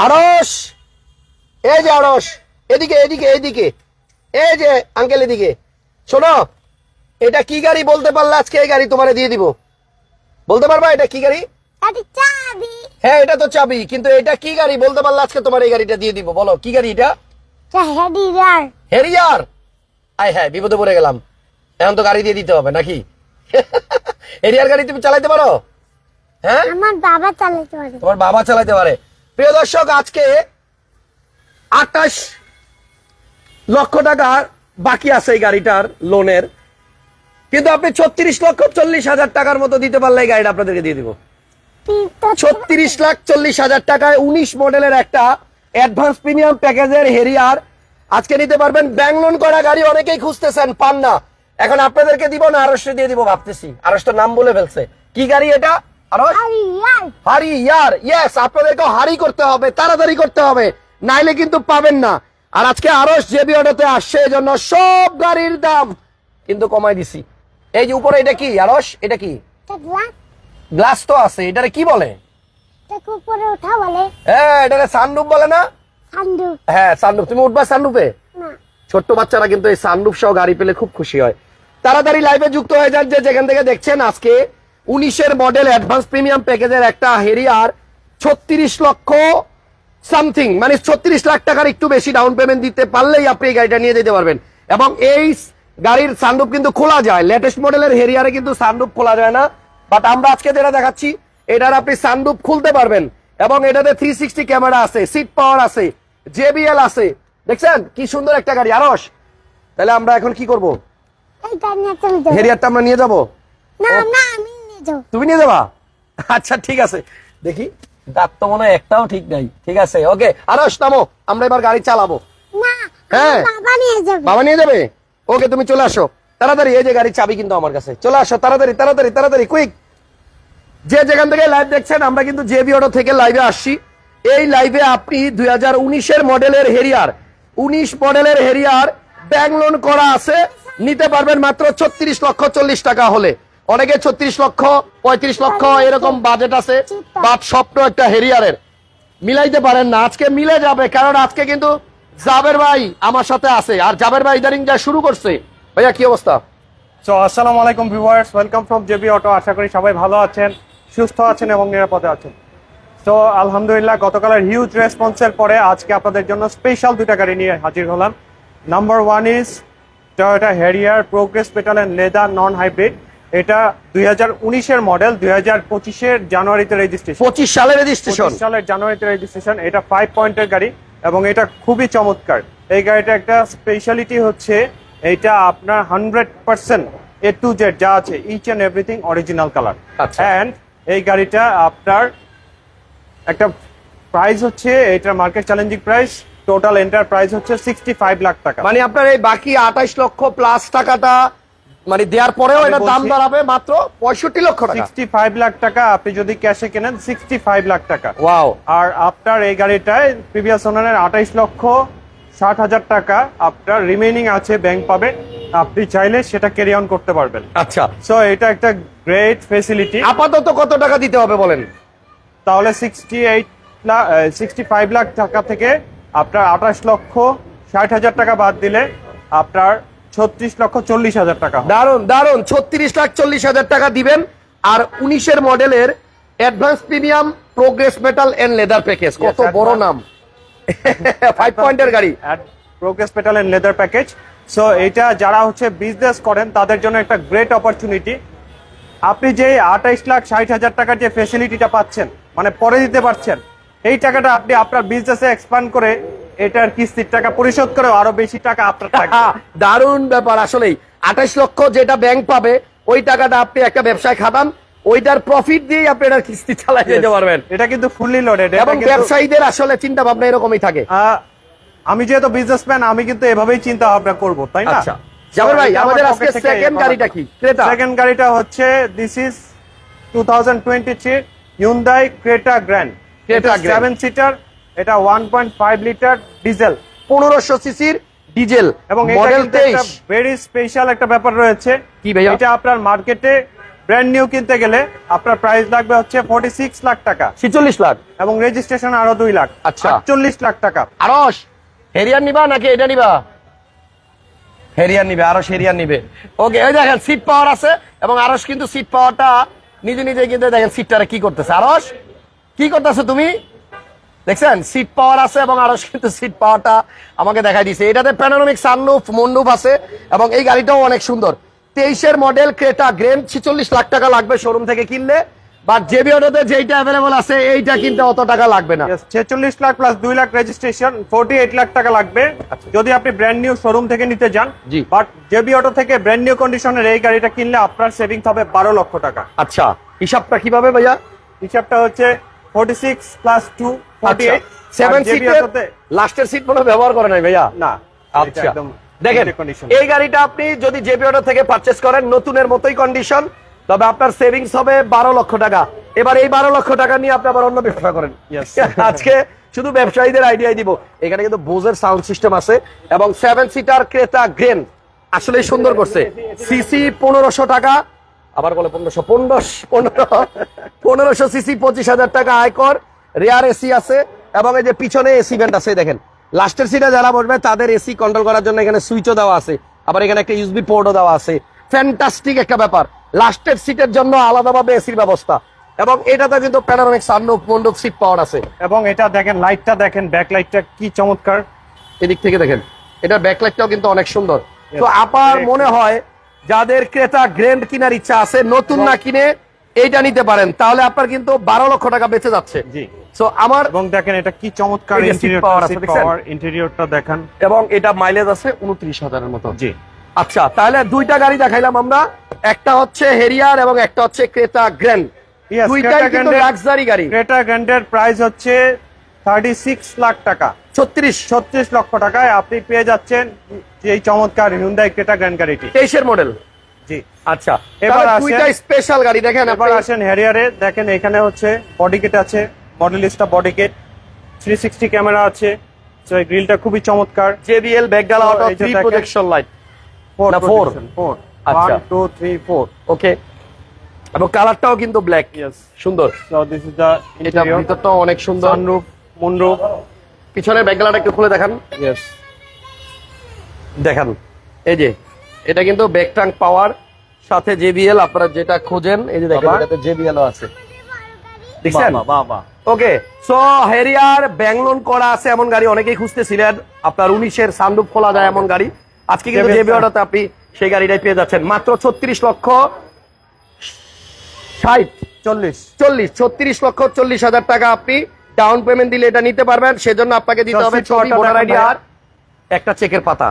আড়স এই যে আড়স এদিকে এদিকে এদিকে। এই যে আঙ্কেল এদিকে। শোনো এটা কি গাড়ি বলতে পারলে আজকে এই গাড়ি তোমারে দিয়ে দিব? বলতে পারবা এটা কি গাড়ি? হ্যাঁ এটা তো চাবি কিন্তু এটা কি গাড়ি বলতে পারলে আজকে তোমার এই গাড়িটা দিয়ে দিব? বলো কি গাড়ি এটা? হেরিয়ার। আয় হ্যাঁ বিপদে পড়ে গেলাম। এখন তো গাড়ি দিয়ে দিতে হবে নাকি? হেরিয়ার গাড়ি তুমি চালাইতে পারো? হ্যাঁ? আমার বাবা চালাতে পারে। তোমার বাবা চালাতে পারে। প্রিয় দর্শক, আজকে আটাশ লক্ষ টাকা বাকি আছে এই গাড়িটার লোনের কিন্তু আপনি ছত্রিশ লক্ষ চল্লিশ হাজার টাকার মতো দিতে পারলে এই গাড়িটা আপনাদেরকে দিয়ে দিব। ছত্রিশ লাখ চল্লিশ হাজার টাকায় উনিশ মডেলের একটা অ্যাডভান্স প্রিমিয়াম প্যাকেজের হেরিয়ার আজকে নিতে পারবেন ব্যাংক লোন করা গাড়ি, অনেকেই খুঁজতেছেন, পান না। এখন আপনাদেরকে দিব না আরসে দিয়ে দিব, ভাবতেছি। আরস নাম বলে ফেলছে। কি গাড়ি এটা? হারি ইয়ার ইয়েস আপনাদেরকে হারি করতে হবে তাড়াতাড়ি করতে হবে নাইলে কিন্তু পাবেন না। আর আজকে আরস জেবি অটোতে আসছে এজন্য সব গাড়ির দাম কিন্তু কমাই দিছি। এই যে উপরে এটা কি? আরস? এটা কি? গ্লাস গ্লাস তো আছে এটারে কি বলে? উপরে ওঠা বলে। হ্যাঁ এটারে বলে না? হ্যাঁ তুমি উঠবা সানরুফে না। ছোট্ট বাচ্চারা কিন্তু এই সহ গাড়ি পেলে খুব খুশি হয়। তাড়াতাড়ি লাইভে যুক্ত হয়ে যান যে যেখান থেকে দেখছেন আজকে উনিশের মডেল অ্যাডভান্স প্রিমিয়াম প্যাকেজের একটা হেরিয়ার ছত্রিশ লক্ষ সামথিং মানে ছত্রিশ লাখ টাকার একটু বেশি ডাউন পেমেন্ট দিতে পারলেই আপনি এই গাড়িটা নিয়ে যেতে পারবেন। এবং এই গাড়ির সানরুফ কিন্তু খোলা যায়। লেটেস্ট মডেলের হেরিয়ারে কিন্তু সানরুফ খোলা যায় না। বাট আমরা আজকে যেটা দেখাচ্ছি এটার আপনি সানরুফ খুলতে পারবেন। এবং এটাতে থ্রি সিক্সটি ক্যামেরা আছে সিট পাওয়ার আছে জেবিএল আছে। দেখছেন? কি সুন্দর একটা গাড়ি। আরস তাহলে আমরা এখন কি করব? হেরিয়ারটা আমরা নিয়ে যাব? না না নিয়ে যাব তুমি নিয়ে যাবা? আচ্ছা ঠিক আছে। দেখি দাঁত তো মনে একটাও ঠিক নাই। ঠিক আছে ওকে আরস নামো আমরা এবার গাড়ি চালাবো। হ্যাঁ। বাবা নিয়ে যাবে। বাবা নিয়ে যাবে? ওকে তুমি চলে আসো। তাড়াতাড়ি এই যে গাড়ি চাবি কিন্তু আমার কাছে। চলে আসো তাড়াতাড়ি তাড়াতাড়ি তাড়াতাড়ি কুইক যে যেখান থেকে লাইভ দেখছেন আমরা কিন্তু জেবি অটো থেকে লাইভে আসছি। এই লাইভে আপনি দুই হাজার উনিশের মডেলের হেরিয়ার উনিশ মডেলের হেরিয়ার ব্যাংক লোন করা আছে। নিতে পারবেন মাত্র ছত্রিশ লক্ষ চল্লিশ টাকা হলে। অনেকে ছত্রিশ লক্ষ পঁয়ত্রিশ লক্ষ এরকম বাজেট আছে। বাট স্বপ্ন একটা হেরিয়ারের। মিলাইতে পারেন না আজকে মিলে যাবে কারণ আজকে কিন্তু জাবের ভাই আমার সাথে আছে। আর জাবের ভাই ইদারিং যা শুরু করছে। ভাইয়া কি অবস্থা? সো আসসালামু আলাইকুম viewers welcome from JB auto আশা করি সবাই ভালো আছেন সুস্থ আছেন এবং নিরাপদে আছেন। তো আলহামদুলিল্লাহ গতকালের হিউজ রেসপন্সের পরে আজকে আপনাদের জন্য স্পেশাল দুটা গাড়ি নিয়ে হাজির হলাম। Number one is Toyota Harrier progress metal and leather non hybrid এটা দুই হাজার উনিশের মডেল দুই হাজার পঁচিশের জানুয়ারিতে রেজিস্ট্রেশন পঁচিশ সালের রেজিস্ট্রেশন সালের জানুয়ারিতে রেজিস্ট্রেশন এটা ফাইভ পয়েন্টের গাড়ি এবং এটা খুবই চমৎকার। এই গাড়িটা একটা স্পেশালিটি হচ্ছে এটা আপনার hundred percent A to Z যা আছে each and everything original colour. And এই গাড়িটা আপনার একটা প্রাইস হচ্ছে এটার market challenging price total entire price হচ্ছে সিক্সটি ফাইভ লাখ টাকা। মানে আপনার এই বাকি আঠাশ লক্ষ প্লাস টাকাটা মানে দেওয়ার পরেও এটা দাম দাঁড়াবে মাত্র পঁয়ষট্টি লক্ষ টাকা। সিক্সটি ফাইভ লাখ টাকা আপনি যদি ক্যাশে কেনেন সিক্সটি ফাইভ লাখ টাকা। ওয়াও আর আপনার এই গাড়িটায় প্রিভিয়াস ওনারের আঠাইশ লক্ষ ষাট হাজার টাকা আপনার রিমেইনিং আছে ব্যাংক পাবে আপনি চাইলে সেটা ক্যারি অন করতে পারবেন। আচ্ছা। সো এটা একটা গ্রেট ফেসিলিটি আপাতত কত টাকা দিতে হবে বলেন? তাহলে sixty eight lakh sixty five lakh টাকা থেকে আপনার আঠাশ লক্ষ ষাট হাজার টাকা বাদ দিলে আপনার ছত্রিশ লক্ষ চল্লিশ হাজার টাকা দারুণ দারুণ ছত্রিশ লাখ চল্লিশ হাজার টাকা দিবেন। আর উনিশের মডেলের advance premium progress metal and leather package. কত বড় নাম। ফাইভ পয়েন্টের গাড়ি। Progress metal and leather package so এটা যারা হচ্ছে বিজনেস করেন তাদের জন্য একটা গ্রেট অপরচুনিটি আপনি যে আঠাইশ লাখ ষাট হাজার টাকার যে ফেসিলিটিটা পাচ্ছেন মানে পরে দিতে পারছেন এই টাকাটা আপনি আপনার বিজনেসে এক্সপান্ড করে এটার কিস্তির টাকা পরিশোধ করে আরও বেশি টাকা আপনার হ্যাঁ, দারুণ ব্যাপার আসলেই। আঠাশ লক্ষ যেটা ব্যাংক পাবে ওই টাকাটা আপনি একটা ব্যবসায় খাটান ওইটার প্রফিট দিয়ে আপনি এটার কিস্তি চালাই যেতে পারবেন। এটা কিন্তু ফুললি লোডেড এবং ব্যবসায়ীদের আসলে চিন্তা ভাবনা এরকমই থাকে। আমি যেহেতু বিজনেসম্যান আমি কিন্তু এভাবেই চিন্তা ভাবনা করব তাই না? আচ্ছা। জামাল ভাই আমাদের আজকে সেকেন্ড গাড়িটা কি? ক্রেতা। সেকেন্ড গাড়িটা হচ্ছে this is two thousand twenty three Hyundai Creta grand Grand। Seven seater এটা one point five litre diesel পনেরোশো সিসির ডিজেল এবং মডেল তেইশ। ভেরি স্পেশাল একটা ব্যাপার রয়েছে। কি ভাই এটা আপনার মার্কেটে ব্র্যান্ড নিউ কিনতে গেলে আপনার প্রাইস লাগবে হচ্ছে ফর্টি সিক্স লাখ টাকা। ছিচল্লিশ লাখ। এবং রেজিস্ট্রেশন আরও দুই লাখ। আচ্ছা। আটচল্লিশ লাখ টাকা। আরস হেরিয়ার নিবা নাকি এটা নিবা? হেরিয়ার নিবে আরস হেরিয়ার নিবে। ওকে ওই দেখেন সিট পাওয়ার আছে এবং আরস কিন্তু সিট পাওয়ারটা নিজে নিজে কিন্তু দেখেন সিটটারে কি করতেছে। আরস কি করতেছো তুমি? দেখছেন? সিট পাওয়ার আছে এবং আরস কিন্তু সিট পাওয়ারটা আমাকে দেখাই দিছে এটাতে প্যানোরামিক সানরুফ মন্ডুপ আছে এবং এই গাড়িটাও অনেক সুন্দর। তেইশের মডেল ক্রেটা গ্রেন ছিচল্লিশ লাখ টাকা লাগবে শোরুম থেকে কিনলে বাট জেবি অটোতে যেইটা অ্যাভেলেবল আছে এইটা কিনতে অত টাকা লাগবে না। ছেচল্লিশ লাখ প্লাস দুই lakh registration forty eight lakh টাকা লাগবে। যদি আপনি ব্র্যান্ড নিউ শোরুম থেকে নিতে যান আচ্ছা। বাট জেবি অটো থেকে ব্র্যান্ড নিউ কন্ডিশনের এই গাড়িটা কিনলে আপনার সেভিংস হবে বারো লক্ষ টাকা। আচ্ছা হিসাবটা কীভাবে ভাইয়া? হিসাবটা হচ্ছে forty six plus two seven সিটের লাস্টের সিট মনে ব্যবহার করে নাই ভাইয়া? না আচ্ছা। দেখেন এই গাড়িটা আপনি যদি জেপি থেকে পারচেস করেন নতুনের মতোই কন্ডিশন তবে আপনার সেভিংস হবে বারো লক্ষ টাকা। এবার এই বারো লক্ষ টাকা নিয়ে আপনি আবার অন্য ব্যবসা করেন। আজকে শুধু ব্যবসায়ীদের আইডিয়াই দিব। এখানে কিন্তু বোজের সাউন্ড সিস্টেম আছে এবং সেভেন সিটার ক্রেতা গ্রেন আসলেই সুন্দর করছে। সিসি পনেরোশো টাকা আবার বলে পনেরোশো পনেরোশো পনেরো পনেরোশো সিসি পঁচিশ হাজার টাকা আয়কর। রেয়ার এসি আছে এবং এই যে পিছনে এসি ভেন্ট আছে দেখেন। লাস্টের সিটে যারা বসবে তাদের এসি কন্ট্রোল করার জন্য এখানে সুইচও দেওয়া আছে। আবার এখানে একটা ইউসবি পোর্টও দেওয়া আছে। ফ্যান্টাস্টিক একটা ব্যাপার। লাস্টের সিটের জন্য আলাদাভাবে এসির ব্যবস্থা। এবং এটাতে কিন্তু প্যানোরামিক সানরুফ মন্ডপ সিট পাওয়ার আছে। এবং এটা দেখেন লাইটটা দেখেন ব্যাক লাইটটা কি চমৎকার। এদিক থেকে দেখেন এটা ব্যাক ব্যাকলাইটটাও কিন্তু অনেক সুন্দর। তো আপার মনে হয় যাদের ক্রেতা গ্র্যান্ড কেনার ইচ্ছা আছে নতুন না কিনে এইটা নিতে পারেন তাহলে আপনার কিন্তু বারো লক্ষ টাকা বেঁচে যাচ্ছে। জি। আমার এবং দেখেন এটা কি চমৎকার ইন্টেরিয়র ইন্টেরিয়রটা দেখেন। এবং এটা মাইলেজ আছে উনত্রিশ হাজারের মতো। জি। আচ্ছা তাহলে দুইটা গাড়ি দেখাইলাম আমরা। একটা হচ্ছে হেরিয়ার এবং একটা হচ্ছে ক্রেতা গ্র্যান্ড দুইটাই কিন্তু লাক্সারি গাড়ি। ক্রেটা গ্র্যান্ডের প্রাইস হচ্ছে থার্টি সিক্স লাখ টাকা। ছত্রিশ। ছত্রিশ লক্ষ টাকায় আপনি পেয়ে যাচ্ছেন এই চমৎকার হিউন্ডাই ক্রেটা গ্র্যান্ড গাড়িটি। তেইশের মডেল জি। আচ্ছা এবার দুইটা স্পেশাল গাড়ি দেখেন এবার আসেন হ্যারিয়ারে দেখেন এখানে হচ্ছে বডি কিট আছে Modellista body kit three sixty camera আছে তো এই গ্রিলটা খুবই চমৎকার। JBL ব্যাকডালা অটো এই যে থ্রি দেখেন। প্রজেকশন লাইট ফোর না, four? ফোর আচ্ছা। One two three four okay এবং কালারটাও কিন্তু ব্ল্যাক ইয়েস সুন্দর। সো দিস ইজ এটা ইন্টেরিয়র ভিতরটাও অনেক সুন্দর। সানরুফ মুনরুফ পিছনের ব্যাকডালাটা একটু খুলে দেখান। ইয়েস দেখান। এই যে এটা কিন্তু ব্যাকটাং পাওয়ার সাথে জেবিএল আপনারা যেটা খোঁজেন এই যে দেখেন। এটাতে জেবিএল আছে। দেখছেন? ওকে সো হেরিয়ার ব্যাংলোন করা আছে এমন গাড়ি অনেকেই খুঁজতেছিলেন। আপনার উনিশের সানরুফ খোলা যায় এমন গাড়ি। আজকে কিন্তু JBL জেবি অটোতে আপনি সেই গাড়িটাই পেয়ে যাচ্ছেন। মাত্র ছত্রিশ লক্ষ ষাট চল্লিশ। চল্লিশ ছত্রিশ লক্ষ চল্লিশ হাজার টাকা আপনি ডাউন পেমেন্ট দিলে এটা নিতে পারবেন। সেজন্য আপনাকে দিতে হবে ভোটার আইডি আর একটা চেকের পাতা।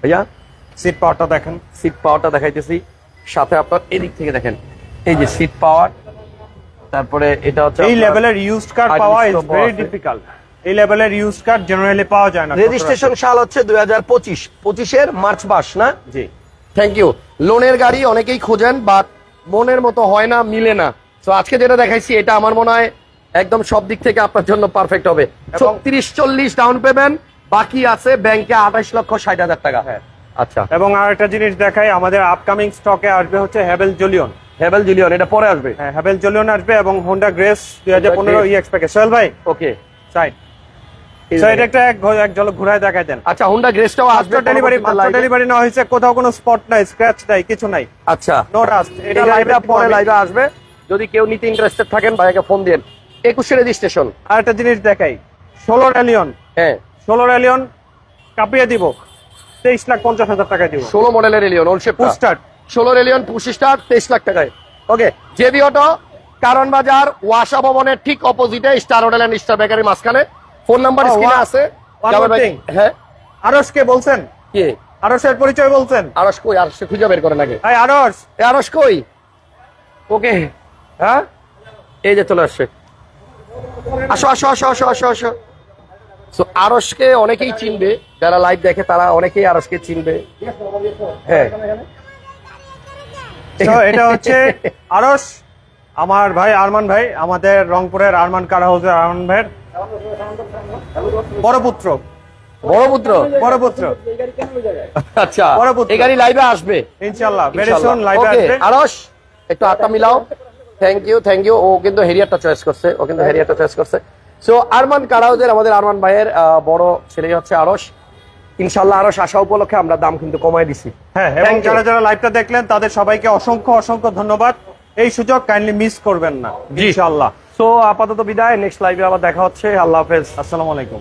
ভাইয়া? সিট পাওয়ারটা দেখেন। সিট পাওয়ারটা দেখাইতেছি। সাথে আপনার এদিক থেকে দেখেন। এই যে সিট পাওয়ার তারপরে এটা হচ্ছে এই লেভেলের ইউজড কার পাওয়া ইজ ভেরি ডিফিকাল্ট এই লেভেলের ইউজড কার জেনারেলি পাওয়া যায় না রেজিস্ট্রেশন সাল হচ্ছে দুই হাজার পঁচিশ। পঁচিশের মার্চ মাস না? জি। থ্যাংক ইউ লোনের গাড়ি অনেকেই খোঁজেন বাট মনের মতো হয় না মিলে না। তো আজকে যেটা দেখাইছি এটা আমার মনে হয় একদম সব দিক থেকে আপনার জন্য পারফেক্ট হবে। এবং- ছত্রিশ চল্লিশ ডাউন পেমেন্ট বাকি আছে ব্যাংকে আঠাশ লক্ষ ষাট হাজার টাকা। হ্যাঁ। আচ্ছা। এবং আর একটা জিনিস দেখাই আমাদের আপকামিং স্টকে আসবে হচ্ছে হ্যাভেল জুলিয়ন হেভেল জুলিয়ন এটা পরে আসবে? হ্যাঁ হ্যাভেল জুলিয়ন আসবে এবং হোন্ডা গ্রেস দুই হাজার পনেরো। ইএক্স প্যাকেজ সোহেল ভাই? ওকে সাইড এটা একটা এক ঝলক ঘুরায় দেখাই দেন। আচ্ছা হুন্ডা গ্রেসটাও আসবে ডেলিভারি নেওয়া হয়েছে কোথাও কোনো স্পট নাই স্ক্র্যাচ নাই কিছু নাই। আচ্ছা। নো এটা লাইভে লাইভে পরে লাইভে আসবে। যদি কেউ নিতে ইন্টারেস্টেড থাকেন ভাইকে ফোন দেন একুশে রেজিস্ট্রেশন আর একটা জিনিস দেখাই ষোলো হ্যাঁ। ষোলো কাঁপিয়ে দিব। তেইশ লাখ পঞ্চাশ হাজার টাকা দিব। ষোলো মডেলের এলিয়ন ওলশেপ পুস্টার ষোলো রেলিয়ন পুশ স্টার তেইশ লাখ টাকায়। ওকে জেবি অটো কারণ বাজার ওয়াসা ভবনের ঠিক অপোজিটে স্টার হোটেল এন্ড স্টার বেকারির মাঝখানে। ফোন নাম্বার স্ক্রিনে আছে. হ্যাঁ। আরস কে বলছেন? কে? আরসের পরিচয় বলছেন? আরস কই? আরস খুঁজে বের করেন আগে। এই আরস এ আরস কই? ওকে। হ্যাঁ? এই যে চলে আসছে। আসো আসো আসো আসো আসো আসো। So, আরসকে অনেকেই চিনবে যারা লাইভ দেখে তারা অনেকেই আরসকে চিনবে। হ্যাঁ। এটা হচ্ছে আরস আমার ভাই আরমান ভাই আমাদের রংপুরের আরমান কার হাউসের আরমান ভাইয়ের বড় পুত্র বড় পুত্র বড় পুত্র আচ্ছা বড় পুত্র। এই গাড়ি লাইভে আসবে। ইনশাল্লাহ ভেরি সুন লাইভে আসবে। আরস একটু হাতটা মিলাও থ্যাংক ইউ থ্যাংক ইউ ও কিন্তু হেরিয়ারটা চয়েস করছে ও কিন্তু হেরিয়ারটা চয়েস করছে। সো আরমান কারাউজের আমাদের আরমান ভাইয়ের বড় ছেলে হচ্ছে আরস ইনশাল্লাহ আরস আসা উপলক্ষে আমরা দাম কিন্তু কমাই দিছি। হ্যাঁ এবং যারা যারা লাইভটা দেখলেন তাদের সবাইকে অসংখ্য অসংখ্য ধন্যবাদ। এই সুযোগ কাইন্ডলি মিস করবেন না ইনশাল্লাহ সো আপাতত বিদায় নেক্সট লাইভে আবার দেখা হচ্ছে। আল্লাহ হাফেজ। আসসালামু আলাইকুম।